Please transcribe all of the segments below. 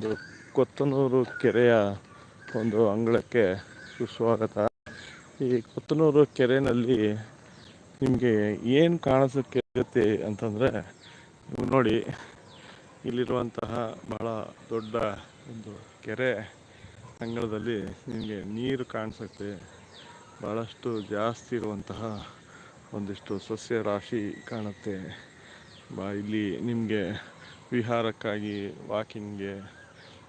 ಒಂದು ಕೊತ್ತನೂರು ಕೆರೆಯ ಒಂದು ಅಂಗಳಕ್ಕೆ ಸುಸ್ವಾಗತ. ಈ ಕೊತ್ತನೂರು ಕೆರೆಯಲ್ಲಿ ನಿಮಗೆ ಏನು ಕಾಣಿಸುತ್ತೆ ಅಂತಂದರೆ, ನೀವು ನೋಡಿ, ಇಲ್ಲಿರುವಂತಹ ಬಹಳ ದೊಡ್ಡ ಒಂದು ಕೆರೆ ಅಂಗಳದಲ್ಲಿ ನಿಮಗೆ ನೀರು ಕಾಣಿಸುತ್ತೆ. ಭಾಳಷ್ಟು ಜಾಸ್ತಿ ಇರುವಂತಹ ಒಂದಿಷ್ಟು ಸಸ್ಯ ರಾಶಿ ಕಾಣುತ್ತೆ. ಬಾ, ಇಲ್ಲಿ ನಿಮಗೆ ವಿಹಾರಕ್ಕಾಗಿ ವಾಕಿಂಗ್ಗೆ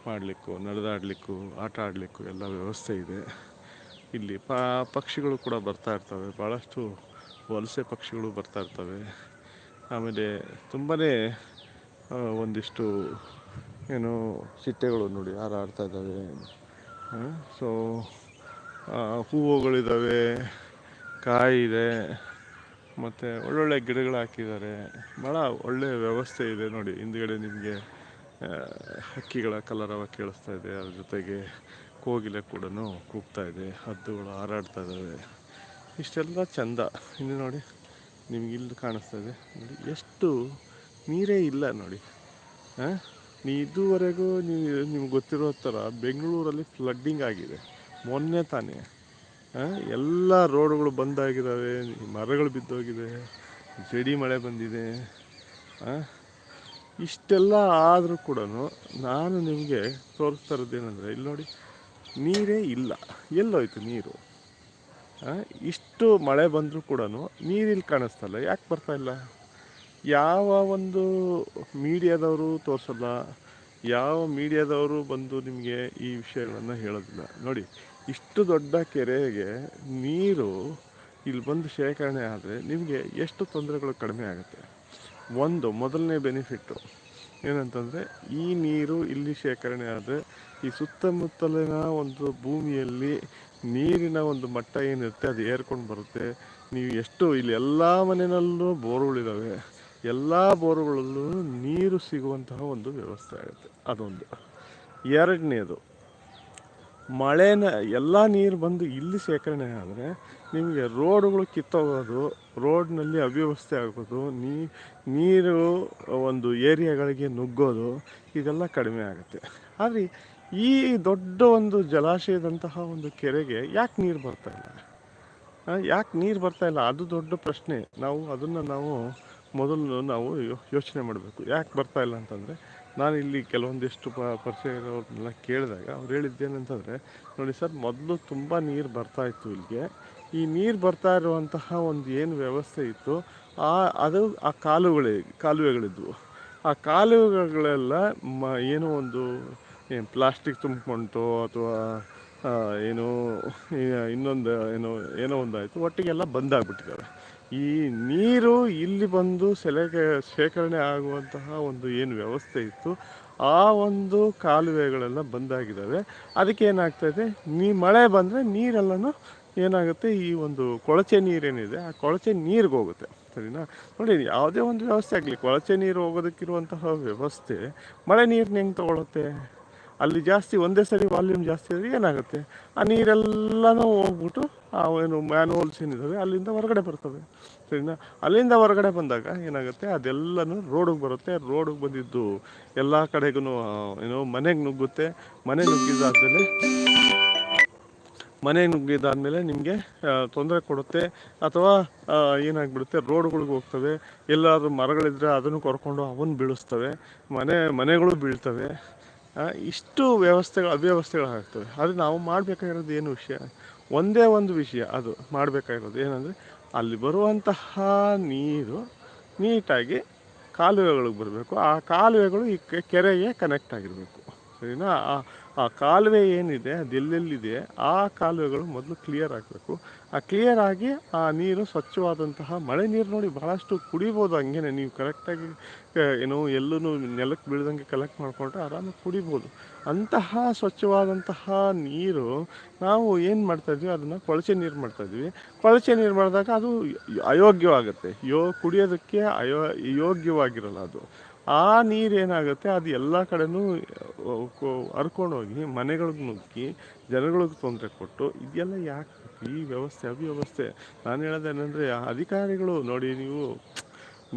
ಮಾಡಲಿಕ್ಕೂ, ನಡೆದಾಡಲಿಕ್ಕೂ, ಆಟ ಆಡಲಿಕ್ಕೂ ಎಲ್ಲ ವ್ಯವಸ್ಥೆ ಇದೆ. ಇಲ್ಲಿ ಪ, ಪಕ್ಷಿಗಳು ಕೂಡ ಬರ್ತಾ ಇರ್ತವೆ. ಭಾಳಷ್ಟು ವಲಸೆ ಪಕ್ಷಿಗಳು ಬರ್ತಾ ಇರ್ತವೆ. ಆಮೇಲೆ ತುಂಬಾ ಒಂದಿಷ್ಟು ಏನು ಚಿಟ್ಟೆಗಳು ನೋಡಿ ಹಾರಾಡ್ತಾ ಇದ್ದಾವೆ. ಸೊ ಹೂವುಗಳಿದ್ದಾವೆ ಕಾಯಿ ಇದೆ, ಮತ್ತು ಒಳ್ಳೊಳ್ಳೆ ಗಿಡಗಳು ಹಾಕಿದ್ದಾರೆ. ಭಾಳ ಒಳ್ಳೆಯ ವ್ಯವಸ್ಥೆ ಇದೆ ನೋಡಿ ಹಿಂದ್ಗಡೆ ನಿಮಗೆ. ಹಕ್ಕಿಗಳ ಕಲರವ ಕೇಳಿಸ್ತಾ ಇದೆ. ಅದ್ರ ಜೊತೆಗೆ ಕೋಗಿಲೆ ಕೂಡ ಕೂಗ್ತಾ ಇದೆ. ಹದ್ದುಗಳು ಹಾರಾಡ್ತಾ ಇದ್ದಾವೆ ಇಷ್ಟೆಲ್ಲ ಚಂದ. ಇನ್ನು ನೋಡಿ, ನಿಮ್ಗೆ ಇಲ್ಲಿ ಕಾಣಿಸ್ತಾ ಇದೆ. ನೋಡಿ, ಎಷ್ಟು ನೀರೇ ಇಲ್ಲ ನೋಡಿ. ಹಾಂ ನೀ ಇದುವರೆಗೂ ನೀವು ನಿಮ್ಗೆ ಗೊತ್ತಿರೋ ಥರ ಬೆಂಗಳೂರಲ್ಲಿ ಫ್ಲಡ್ಡಿಂಗ್ ಆಗಿದೆ. ಮೊನ್ನೆ ತಾನೇ. ಎಲ್ಲ ರೋಡ್ಗಳು ಬಂದಾಗಿದ್ದಾವೆ ಮರಗಳು ಬಿದ್ದೋಗಿದೆ. ಜಡಿ ಮಳೆ ಬಂದಿದೆ. ಇಷ್ಟೆಲ್ಲ ಆದರೂ ಕೂಡ ನಾನು ನಿಮಗೆ ತೋರಿಸ್ತಾ ಇರೋದೇನೆಂದರೆ ಇಲ್ಲಿ ನೋಡಿ, ನೀರೇ ಇಲ್ಲ. ಎಲ್ಲೋಯ್ತು ನೀರು. ಇಷ್ಟು ಮಳೆ ಬಂದರೂ ಕೂಡ ನೀರಿಲ್ಲಿ ಕಾಣಿಸ್ತಲ್ಲ ಯಾಕೆ ಬರ್ತಾ ಇಲ್ಲ? ಯಾವ ಒಂದು ಮೀಡಿಯಾದವರು ತೋರಿಸಲ್ಲ, ಯಾವ ಮೀಡಿಯಾದವರು ಬಂದು ನಿಮಗೆ ಈ ವಿಷಯಗಳನ್ನು ಹೇಳೋದಿಲ್ಲ. ನೋಡಿ, ಇಷ್ಟು ದೊಡ್ಡ ಕೆರೆಗೆ ನೀರು ಇಲ್ಲಿ ಬಂದು ಶೇಖರಣೆ ಆದರೆ ನಿಮಗೆ ಎಷ್ಟು ತೊಂದರೆಗಳು ಕಡಿಮೆ ಆಗುತ್ತೆ? ಒಂದು, ಮೊದಲನೇ ಬೆನಿಫಿಟ್ಟು ಏನಂತಂದರೆ ಈ ನೀರು ಇಲ್ಲಿ ಶೇಖರಣೆ ಆದರೆ ಈ ಸುತ್ತಮುತ್ತಲಿನ ಒಂದು ಭೂಮಿಯಲ್ಲಿ ನೀರಿನ ಒಂದು ಮಟ್ಟ ಏನಿರುತ್ತೆ, ಅದು ಏರ್ಕೊಂಡು ಬರುತ್ತೆ. ನೀವು ಎಷ್ಟು, ಇಲ್ಲಿ ಎಲ್ಲ ಮನೆಯಲ್ಲೂ ಬೋರುಗಳಿದ್ದಾವೆ ಎಲ್ಲ ಬೋರುಗಳಲ್ಲೂ ನೀರು ಸಿಗುವಂತಹ ಒಂದು ವ್ಯವಸ್ಥೆ ಆಗುತ್ತೆ. ಅದೊಂದು. ಎರಡನೇದು ಮಳೆನ ಎಲ್ಲ ನೀರು ಬಂದು ಇಲ್ಲಿ ಶೇಖರಣೆ ಆದರೆ ನಿಮಗೆ ರೋಡುಗಳು ಕಿತ್ತೋಗೋದು, ರೋಡ್ನಲ್ಲಿ ಅವ್ಯವಸ್ಥೆ ಆಗೋದು ನೀರು ಒಂದು ಏರಿಯಾಗಳಿಗೆ ನುಗ್ಗೋದು ಇದೆಲ್ಲ ಕಡಿಮೆ ಆಗುತ್ತೆ. ಆದರೆ ಈ ದೊಡ್ಡ ಒಂದು ಜಲಾಶಯದಂತಹ ಒಂದು ಕೆರೆಗೆ ಯಾಕೆ ನೀರು ಬರ್ತಾ ಇಲ್ಲ? ಯಾಕೆ ನೀರು ಬರ್ತಾ ಇಲ್ಲ? ಅದು ದೊಡ್ಡ ಪ್ರಶ್ನೆ. ನಾವು ಅದನ್ನು ನಾವು ಮೊದಲು ನಾವು ಯೋಚನೆ ಮಾಡಬೇಕು. ಯಾಕೆ ಬರ್ತಾ ಇಲ್ಲ ಅಂತಂದರೆ, ನಾನು ಇಲ್ಲಿ ಕೆಲವೊಂದಿಷ್ಟು ಪ ಪರಿಚಯ ಇರೋರನ್ನೆಲ್ಲ ಕೇಳಿದಾಗ ಅವ್ರು ಹೇಳಿದ್ದೇನಂತಂದರೆ ನೋಡಿ ಸರ್, ಮೊದಲು ತುಂಬ ನೀರು ಬರ್ತಾಯಿತ್ತು ಇಲ್ಲಿಗೆ. ಈ ನೀರು ಬರ್ತಾ ಇರುವಂತಹ ಒಂದು ಏನು ವ್ಯವಸ್ಥೆ ಇತ್ತು, ಆ, ಅದು ಆ ಕಾಲುಗಳೇ, ಕಾಲುವೆಗಳಿದ್ವು. ಆ ಕಾಲುವೆಗಳೆಲ್ಲ ಮ, ಏನೋ ಒಂದು, ಏನು ಪ್ಲಾಸ್ಟಿಕ್ ತುಂಬಿಕೊಂಟು ಅಥವಾ ಏನು ಇನ್ನೊಂದು, ಏನೋ ಏನೋ ಒಂದಾಯಿತು, ಒಟ್ಟಿಗೆಲ್ಲ ಬಂದಾಗ್ಬಿಟ್ಟಿದ್ದಾವೆ ಈ ನೀರು ಇಲ್ಲಿ ಬಂದು ಸೆಲೆಗೆ ಶೇಖರಣೆ ಆಗುವಂತಹ ಒಂದು ಏನು ವ್ಯವಸ್ಥೆ ಇತ್ತು, ಆ ಒಂದು ಕಾಲುವೆಗಳೆಲ್ಲ ಬಂದಾಗಿದ್ದಾವೆ. ಅದಕ್ಕೆ ಏನಾಗ್ತಾಯಿದೆ ನೀ ಮಳೆ ಬಂದರೆ ನೀರೆಲ್ಲನೂ ಏನಾಗುತ್ತೆ, ಈ ಒಂದು ಕೊಳಚೆ ನೀರೇನಿದೆ, ಆ ಕೊಳಚೆ ನೀರಿಗೆ ಹೋಗುತ್ತೆ. ಸರಿನಾ? ನೋಡಿ, ಯಾವುದೇ ಒಂದು ವ್ಯವಸ್ಥೆ ಆಗಲಿ, ಕೊಳಚೆ ನೀರು ಹೋಗೋದಕ್ಕಿರುವಂತಹ ವ್ಯವಸ್ಥೆ, ಮಳೆ ನೀರನ್ನ ಹೆಂಗೆ ತೊಗೊಳುತ್ತೆ? ಅಲ್ಲಿ ಜಾಸ್ತಿ, ಒಂದೇ ಸರಿ ವಾಲ್ಯೂಮ್ ಜಾಸ್ತಿ ಆದರೆ ಏನಾಗುತ್ತೆ? ಆ ನೀರೆಲ್ಲನೂ ಹೋಗ್ಬಿಟ್ಟು, ಆ ಏನು ಮ್ಯಾನ್ಹೋಲ್ಸ್ ಏನಿದ್ದಾವೆ ಅಲ್ಲಿಂದ ಹೊರಗಡೆ ಬರ್ತವೆ ಸರಿನಾ? ಅಲ್ಲಿಂದ ಹೊರಗಡೆ ಬಂದಾಗ ಏನಾಗುತ್ತೆ? ಅದೆಲ್ಲನೂ ರೋಡಿಗೆ ಬರುತ್ತೆ. ರೋಡಿಗೆ ಬಂದಿದ್ದು ಎಲ್ಲ ಕಡೆಗೂ ಏನು ಮನೆಗೆ ನುಗ್ಗುತ್ತೆ. ಮನೆ ನುಗ್ಗಿದಾದ್ಮೇಲೆ ಮನೆ ನುಗ್ಗಿದಾದ್ಮೇಲೆ ನಿಮಗೆ ತೊಂದರೆ ಕೊಡುತ್ತೆ. ಅಥವಾ ಏನಾಗ್ಬಿಡುತ್ತೆ? ರೋಡ್ಗಳಿಗೆ ಹೋಗ್ತವೆ. ಎಲ್ಲಾದರೂ ಮರಗಳಿದ್ರೆ ಅದನ್ನು ಕೊರ್ಕೊಂಡು ಅವನ್ನ ಬೀಳಿಸ್ತವೆ. ಮನೆ, ಮನೆಗಳು ಬೀಳ್ತವೆ. ಇಷ್ಟು ವ್ಯವಸ್ಥೆಗಳು, ಅವ್ಯವಸ್ಥೆಗಳಾಗ್ತವೆ. ಆದರೆ ನಾವು ಮಾಡಬೇಕಾಗಿರೋದು ಏನು ವಿಷಯ? ಒಂದೇ ಒಂದು ವಿಷಯ, ಅದು ಮಾಡಬೇಕಾಗಿರೋದು. ಏನಂದರೆ, ಅಲ್ಲಿ ಬರುವಂತಹ ನೀರು ನೀಟಾಗಿ ಕಾಲುವೆಗಳಿಗೆ ಬರಬೇಕು. ಆ ಕಾಲುವೆಗಳು ಈ ಕೆರೆಗೆ ಕನೆಕ್ಟ್ ಆಗಿರಬೇಕು. ಸರಿನಾ? ಆ ಕಾಲುವೆ ಏನಿದೆ ಅದು ಎಲ್ಲೆಲ್ಲಿದೆ ಆ ಕಾಲುವೆಗಳು ಮೊದಲು ಕ್ಲಿಯರ್ ಆಗಬೇಕು. ಆ ಕ್ಲಿಯರ್ ಆಗಿ ಆ ನೀರು ಸ್ವಚ್ಛವಾದಂತಹ ಮಳೆ ನೀರು ನೋಡಿ ಭಾಳಷ್ಟು ಕುಡಿಬೋದು ಹಂಗೇನೆ. ನೀವು ಕರೆಕ್ಟಾಗಿ ಏನೋ ಎಲ್ಲೂ ನೆಲಕ್ಕೆ ಬೀಳ್ದಂಗೆ ಕಲೆಕ್ಟ್ ಮಾಡಿಕೊಂಡ್ರೆ ಆರಾಮಾಗಿ ಕುಡಿಬೋದು. ಅಂತಹ ಸ್ವಚ್ಛವಾದಂತಹ ನೀರು ನಾವು ಏನು ಮಾಡ್ತಾಯಿದ್ವಿ ಅದನ್ನು ಕೊಳಚೆ ನೀರು ಮಾಡ್ತಾಯಿದ್ವಿ ಕೊಳಚೆ ನೀರು ಮಾಡಿದಾಗ ಅದು ಅಯೋಗ್ಯವಾಗುತ್ತೆ. ಯೋ, ಕುಡಿಯೋದಕ್ಕೆ ಅಯೋ, ಯೋಗ್ಯವಾಗಿರಲ್ಲ ಅದು. ಆ ನೀರು ಏನಾಗುತ್ತೆ, ಅದು ಎಲ್ಲ ಕಡೆನೂ ಹರ್ಕೊಂಡೋಗಿ ಮನೆಗಳಿಗೆ ನುಗ್ಗಿ, ಜನಗಳಿಗೆ ತೊಂದರೆ ಕೊಟ್ಟು, ಇದೆಲ್ಲ ಯಾಕೆ ಈ ವ್ಯವಸ್ಥೆ, ಅವ್ಯವಸ್ಥೆ. ನಾನು ಹೇಳೋದೇನೆಂದರೆ ಅಧಿಕಾರಿಗಳು ನೋಡಿ ನೀವು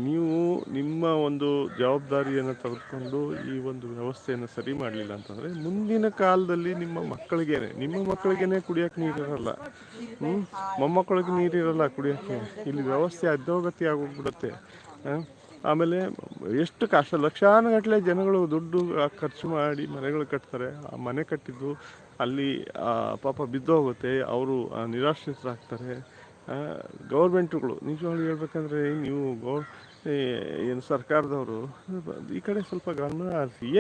ನೀವು ನಿಮ್ಮ ಒಂದು ಜವಾಬ್ದಾರಿಯನ್ನು ತೆಗೆದುಕೊಂಡು ಈ ಒಂದು ವ್ಯವಸ್ಥೆಯನ್ನು ಸರಿ ಮಾಡಲಿಲ್ಲ ಅಂತಂದರೆ, ಮುಂದಿನ ಕಾಲದಲ್ಲಿ ನಿಮ್ಮ ಮಕ್ಕಳಿಗೇನೆ ನಿಮ್ಮ ಮಕ್ಕಳಿಗೇನೆ ಕುಡಿಯೋಕ್ಕೆ ನೀರಿರಲ್ಲ ಹ್ಞೂ ಮೊಮ್ಮಕ್ಕಳಿಗೆ ನೀರಿರಲ್ಲ ಕುಡಿಯೋಕ್ಕೆ. ಇಲ್ಲಿ ವ್ಯವಸ್ಥೆ ಅಧೋಗತಿ ಆಗೋಗ್ಬಿಡುತ್ತೆ? ಆಮೇಲೆ ಎಷ್ಟು ಕಷ್ಟ, ಲಕ್ಷಾನುಗಟ್ಟಲೆ ಜನಗಳು ದುಡ್ಡು ಖರ್ಚು ಮಾಡಿ ಮನೆಗಳು ಕಟ್ತಾರೆ. ಆ ಮನೆ ಕಟ್ಟಿದ್ದು ಅಲ್ಲಿ ಪಾಪ ಬಿದ್ದೋಗುತ್ತೆ ಅವರು ನಿರಾಶ್ರಿತರಾಗ್ತಾರೆ. ಗೌರ್ಮೆಂಟುಗಳು, ನಿಜವಾಗ್ಲೂ ಹೇಳ್ಬೇಕಂದ್ರೆ ನೀವು ಗೌರ್ ಏನು ಸರ್ಕಾರದವರು, ಈ ಕಡೆ ಸ್ವಲ್ಪ ಗಮನ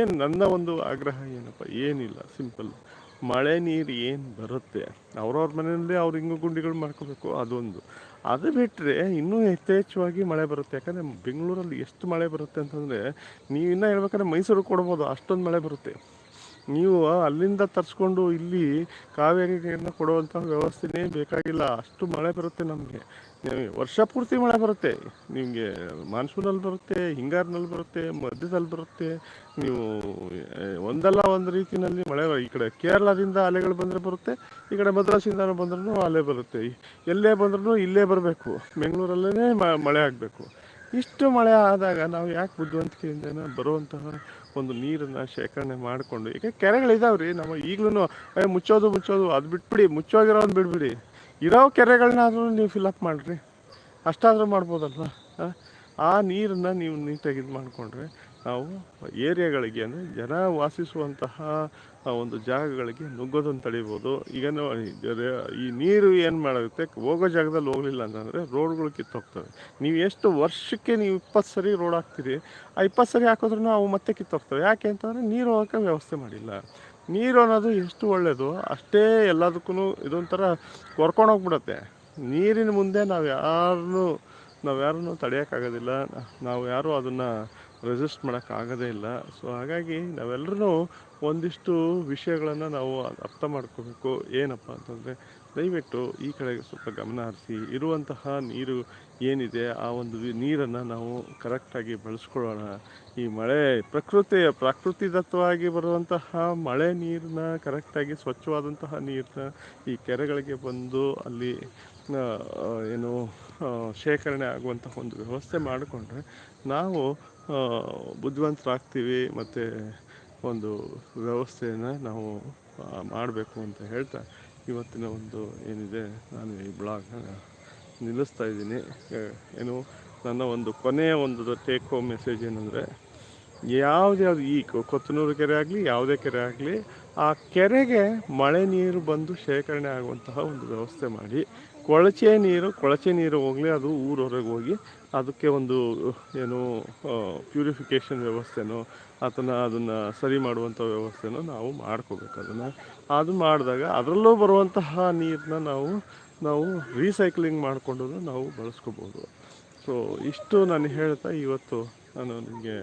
ಏನು ನನ್ನ ಒಂದು ಆಗ್ರಹ ಏನಪ್ಪ? ಏನಿಲ್ಲ, ಸಿಂಪಲ್. ಮಳೆ ನೀರು ಏನು ಬರುತ್ತೆ? ಅವ್ರವ್ರ ಮನೆಯಲ್ಲಿ ಅವ್ರು ಹಿಂಗು ಗುಂಡಿಗಳು ಮಾಡ್ಕೋಬೇಕು, ಅದೊಂದು. ಅದು ಬಿಟ್ಟರೆ ಇನ್ನೂ ಯಥೇಚ್ಛವಾಗಿ ಮಳೆ ಬರುತ್ತೆ. ಯಾಕಂದರೆ ಬೆಂಗಳೂರಲ್ಲಿ ಎಷ್ಟು ಮಳೆ ಬರುತ್ತೆ ಅಂತಂದರೆ, ನೀವು ಇನ್ನೂ ಹೇಳ್ಬೇಕಾದ್ರೆ ಮೈಸೂರು ಕೊಡ್ಬೋದು, ಅಷ್ಟೊಂದು ಮಳೆ ಬರುತ್ತೆ. ನೀವು ಅಲ್ಲಿಂದ ತರಿಸ್ಕೊಂಡು ಇಲ್ಲಿ ಕಾವೇರಿಯನ್ನು ಕೊಡುವಂಥ ವ್ಯವಸ್ಥೆನೇ ಬೇಕಾಗಿಲ್ಲ. ಅಷ್ಟು ಮಳೆ ಬರುತ್ತೆ ನಮಗೆ. ವರ್ಷ ಪೂರ್ತಿ ಮಳೆ ಬರುತ್ತೆ. ನಿಮಗೆ ಮಾನ್ಸೂನಲ್ಲಿ ಬರುತ್ತೆ, ಹಿಂಗಾರಿನಲ್ಲಿ ಬರುತ್ತೆ, ಮಧ್ಯದಲ್ಲಿ ಬರುತ್ತೆ. ನೀವು ಒಂದಲ್ಲ ಒಂದು ರೀತಿಯಲ್ಲಿ ಮಳೆ ಈ ಕಡೆ ಕೇರಳದಿಂದ ಅಲೆಗಳು ಬಂದರೆ ಬರುತ್ತೆ, ಈ ಕಡೆ ಮದ್ರಾಸಿಂದ ಬಂದ್ರೂ ಅಲೆ ಬರುತ್ತೆ. ಎಲ್ಲೇ ಬಂದ್ರೂ ಇಲ್ಲೇ ಬರಬೇಕು. ಬೆಂಗಳೂರಲ್ಲೇ ಮಳೆ ಆಗಬೇಕು. ಇಷ್ಟು ಮಳೆ ಆದಾಗ ನಾವು ಯಾಕೆ ಬುದ್ಧಿವಂತಿಕೆಯಿಂದ ಬರುವಂತಹ ಒಂದು ನೀರನ್ನು ಶೇಖರಣೆ ಮಾಡಿಕೊಂಡು ಈಗ ಕೆರೆಗಳಿದಾವೆ ರೀ ನಮ್ಮ ಈಗಲೂ ಮುಚ್ಚೋದು ಮುಚ್ಚೋದು, ಅದು ಬಿಟ್ಬಿಡಿ ಮುಚ್ಚೋಗಿರೋದು ಬಿಡ್ಬಿಡಿ. ಇರೋ ಕೆರೆಗಳನ್ನಾದರೂ ನೀವು ಫಿಲಪ್ ಮಾಡಿರಿ. ಅಷ್ಟಾದರೂ ಮಾಡ್ಬೋದಲ್ವ? ಆ? ನೀರನ್ನು ನೀವು ನೀಟಾಗಿ ಇದು ಮಾಡಿಕೊಂಡ್ರೆ ನಾವು ಏರಿಯಾಗಳಿಗೆ ಅಂದರೆ ಜನ ವಾಸಿಸುವಂತಹ ಒಂದು ಜಾಗಗಳಿಗೆ ನುಗ್ಗೋದನ್ನು ತಡಿಬೋದು. ಈಗ ಈ ನೀರು ಏನು ಮಾಡುತ್ತೆ, ಹೋಗೋ ಜಾಗದಲ್ಲಿ ಹೋಗಲಿಲ್ಲ ಅಂತಂದರೆ ರೋಡ್ಗಳು ಕಿತ್ತೋಗ್ತವೆ. ನೀವು ಎಷ್ಟು ವರ್ಷಕ್ಕೆ ನೀವು ಇಪ್ಪತ್ತು ಸರಿ ರೋಡ್ ಹಾಕ್ತೀರಿ, ಆ ಇಪ್ಪತ್ತು ಸರಿ ಹಾಕಿದ್ರೂ ಅವು ಮತ್ತೆ ಕಿತ್ತೋಗ್ತವೆ. ಯಾಕೆ ಅಂತಂದರೆ ನೀರು ಹೋಗೋಕ್ಕೆ ವ್ಯವಸ್ಥೆ ಮಾಡಿಲ್ಲ. ನೀರು ಅನ್ನೋದು ಎಷ್ಟು ಒಳ್ಳೆಯದು ಅಷ್ಟೇ ಎಲ್ಲದಕ್ಕೂ ಇದೊಂಥರ ಕೊರ್ಕೊಂಡೋಗ್ಬಿಡತ್ತೆ ನೀರಿನ ಮುಂದೆ ನಾವು ಯಾರನ್ನೂ ನಾವು ಯಾರನ್ನೂ ತಡೆಯೋಕ್ಕಾಗೋದಿಲ್ಲ. ನಾವು ಯಾರೂ ಅದನ್ನು ರೆಸಿಸ್ಟ್ ಮಾಡೋಕ್ಕಾಗೋದೇ ಇಲ್ಲ. ಸೊ ಹಾಗಾಗಿ ನಾವೆಲ್ಲರೂ ಒಂದಿಷ್ಟು ವಿಷಯಗಳನ್ನು ನಾವು ಅರ್ಥ ಮಾಡ್ಕೋಬೇಕು. ಏನಪ್ಪ ಅಂತಂದರೆ, ದಯವಿಟ್ಟು ಈ ಕಡೆಗೆ ಸ್ವಲ್ಪ ಗಮನ ಹರಿಸಿ, ಇರುವಂತಹ ನೀರು ಏನಿದೆ, ಆ ಒಂದು ನೀರನ್ನು ನಾವು ಕರೆಕ್ಟಾಗಿ ಬಳಸ್ಕೊಳ್ಳೋಣ. ಈ ಮಳೆ ಪ್ರಕೃತಿ ಪ್ರಾಕೃತಿದತ್ತವಾಗಿ ಬರುವಂತಹ ಮಳೆ ನೀರನ್ನ ಕರೆಕ್ಟಾಗಿ ಸ್ವಚ್ಛವಾದಂತಹ ನೀರನ್ನ ಈ ಕೆರೆಗಳಿಗೆ ಬಂದು ಅಲ್ಲಿ ಏನು ಶೇಖರಣೆ ಆಗುವಂತಹ ಒಂದು ವ್ಯವಸ್ಥೆ ಮಾಡಿಕೊಂಡ್ರೆ, ನಾವು ಬುದ್ಧಿವಂತರಾಗ್ತೀವಿ ಮತ್ತು ಒಂದು ವ್ಯವಸ್ಥೆಯನ್ನು ನಾವು ಮಾಡಬೇಕು ಅಂತ ಹೇಳ್ತಾ ಇವತ್ತಿನ ಒಂದು ಏನಿದೆ, ನಾನು ಈ ಬ್ಲಾಗ್ ನಿಲ್ಲಿಸ್ತಾ ಇದ್ದೀನಿ. ಏನು, ನನ್ನ ಒಂದು ಕೊನೆಯ ಒಂದು ಟೇಕ್ ಹೋಮ್ ಮೆಸೇಜ್ ಏನಂದರೆ ಯಾವುದ್ಯಾವ್ದು ಈ ಕೊತ್ತನೂರು ಕೆರೆ ಆಗಲಿ, ಯಾವುದೇ ಕೆರೆ ಆಗಲಿ, ಆ ಕೆರೆಗೆ ಮಳೆ ನೀರು ಬಂದು ಶೇಖರಣೆ ಆಗುವಂತಹ ಒಂದು ವ್ಯವಸ್ಥೆ ಮಾಡಿ ಕೊಳಚೆ ನೀರು ಕೊಳಚೆ ನೀರು ಹೋಗಲಿ, ಅದು ಊರೊರೆಗೆ ಹೋಗಿ ಅದಕ್ಕೆ ಒಂದು, ಏನು ಪ್ಯೂರಿಫಿಕೇಷನ್ ವ್ಯವಸ್ಥೆನೋ ಅಥವಾ ಅದನ್ನು ಸರಿ ಮಾಡುವಂಥ ವ್ಯವಸ್ಥೆನೋ ನಾವು ಮಾಡ್ಕೋಬೇಕು ಅದನ್ನು. ಅದು ಮಾಡಿದಾಗ ಅದರಲ್ಲೂ ಬರುವಂತಹ ನೀರನ್ನ ನಾವು ನಾವು ರೀಸೈಕ್ಲಿಂಗ್ ಮಾಡಿಕೊಂಡು ನಾವು ಬಳಸ್ಕೋಬೋದು. ಸೊ ಇಷ್ಟು ನಾನು ಹೇಳ್ತಾ ಇವತ್ತು ನಾನು ನಿಮಗೆ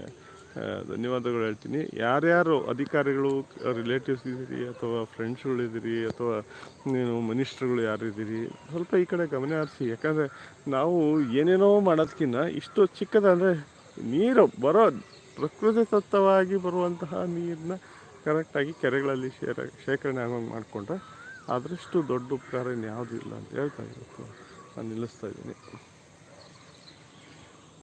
ಧನ್ಯವಾದಗಳು ಹೇಳ್ತೀನಿ. ಯಾರ್ಯಾರು ಅಧಿಕಾರಿಗಳು ರಿಲೇಟಿವ್ಸ್ ಇದ್ದೀರಿ ಅಥವಾ ಫ್ರೆಂಡ್ಸ್ಗಳಿದ್ದೀರಿ ಅಥವಾ ನೀನು ಮಿನಿಸ್ಟ್ರುಗಳು ಯಾರಿದ್ದೀರಿ ಸ್ವಲ್ಪ ಈ ಕಡೆ ಗಮನ ಹರಿಸಿ. ಯಾಕಂದರೆ ನಾವು ಏನೇನೋ ಮಾಡೋದಕ್ಕಿಂತ ಇಷ್ಟು ಚಿಕ್ಕದಂದರೆ ನೀರು ಬರೋ ಪ್ರಕೃತಿ ತತ್ವವಾಗಿ ಬರುವಂತಹ ನೀರನ್ನ ಕರೆಕ್ಟಾಗಿ ಕೆರೆಗಳಲ್ಲಿ ಶೇರ ಶೇಖರಣೆ ಆಗೋಂಗೆ ಮಾಡಿಕೊಂಡ್ರೆ ಅದರಷ್ಟು ದೊಡ್ಡ ಉಪಕಾರ ಇನ್ಯಾವುದೂ ಇಲ್ಲ ಅಂತ ಹೇಳ್ತಾ ಇವತ್ತು ನಾನು ನಿಲ್ಲಿಸ್ತಾ ಇದ್ದೀನಿ.